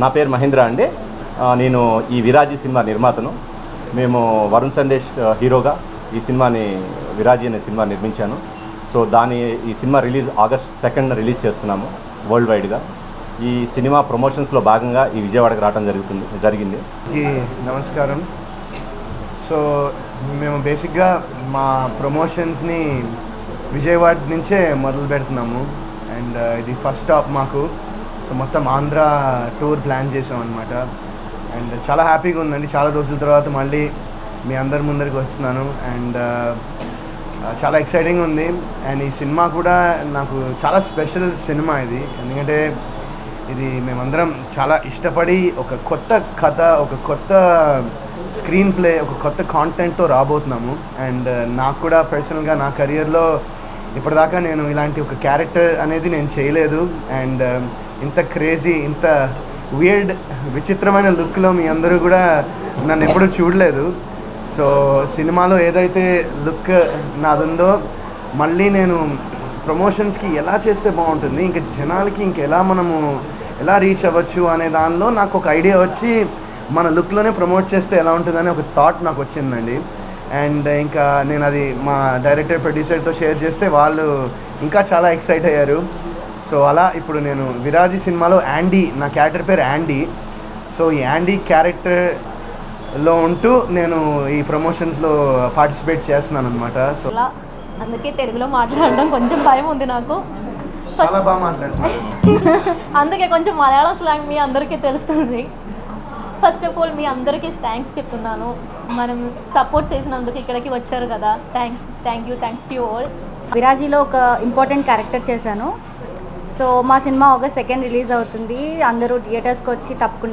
నా పేరు మహేంద్ర అండి. నేను ఈ విరాజీ సినిమా నిర్మాతను. మేము వరుణ్ సందేశ్ హీరోగా ఈ సినిమాని విరాజీ అనే సినిమా నిర్మించాను. సో దాని ఈ cinema release August second release చేస్తున్నాము వరల్డ్ వైడ్గా. ఈ సినిమా ప్రమోషన్స్లో భాగంగా ఈ విజయవాడకు రావడం జరుగుతుంది జరిగింది. నమస్కారం. సో మేము బేసిక్గా మా ప్రమోషన్స్ని విజయవాడ నుంచే మొదలు పెడుతున్నాము అండ్ ఇది ఫస్ట్ స్టాప్ మాకు. సో మొత్తం ఆంధ్ర టూర్ ప్లాన్ చేసాం అనమాట అండ్ చాలా హ్యాపీగా ఉందండి. చాలా రోజుల తర్వాత మళ్ళీ మీ అందరి ముందరికి వస్తున్నాను. అండ్ చాలా ఎక్సైటింగ్ ఉంది. అండ్ ఈ సినిమా కూడా నాకు చాలా స్పెషల్ సినిమా ఇది. ఎందుకంటే ఇది మేమందరం చాలా ఇష్టపడి ఒక కొత్త కథ ఒక కొత్త స్క్రీన్ ప్లే ఒక కొత్త కాంటెంట్తో రాబోతున్నాము. అండ్ నాకు కూడా పర్సనల్గా నా కెరియర్లో ఇప్పటిదాకా నేను ఇలాంటి ఒక క్యారెక్టర్ అనేది నేను చేయలేదు. అండ్ ఇంత క్రేజీ ఇంత వియర్డ్ విచిత్రమైన లుక్లో మీ అందరూ కూడా నన్ను ఎప్పుడూ చూడలేదు. సో సినిమాలో ఏదైతే లుక్ నాదుందో మళ్ళీ నేను ప్రమోషన్స్కి ఎలా చేస్తే బాగుంటుంది ఇంకా జనాలకి ఇంకెలా మనము ఎలా రీచ్ అవ్వచ్చు అనే దానిలో నాకు ఒక ఐడియా వచ్చి మన లుక్లోనే ప్రమోట్ చేస్తే ఎలా ఉంటుందని ఒక థాట్ నాకు వచ్చిందండి. అండ్ ఇంకా నేను అది మా డైరెక్టర్ ప్రొడ్యూసర్తో షేర్ చేస్తే వాళ్ళు ఇంకా చాలా ఎక్సైట్ అయ్యారు. సో అలా ఇప్పుడు నేను విరాజీ సినిమాలో యాండీ నా క్యారెక్టర్ పేరు యాండీ. సో ఈ యాండీ క్యారెక్టర్లో ఉంటూ నేను ఈ ప్రమోషన్స్లో పార్టిసిపేట్ చేస్తున్నాను అనమాట సో అలా అందుకే తెలుగులో మాట్లాడడం కొంచెం భయం ఉంది నాకు. చాలా ఫస్ట్ బాగా మాట్లాడుతున్నాను అందుకే కొంచెం మలయాళం స్లాంగ్ మీ అందరికీ తెలుస్తుంది. ఫస్ట్ ఆఫ్ ఆల్ మీ అందరికీ థ్యాంక్స్ చెప్తున్నాను. మనం సపోర్ట్ చేసినందుకు ఇక్కడికి వచ్చారు కదా. Thanks thank you thanks to all విరాజీలో ఒక ఇంపార్టెంట్ క్యారెక్టర్ చేశాను. సో మా సినిమా ఆగస్ట్ సెకండ్ రిలీజ్ అవుతుంది. అందరూ థియేటర్స్కి వచ్చి తప్పకుండా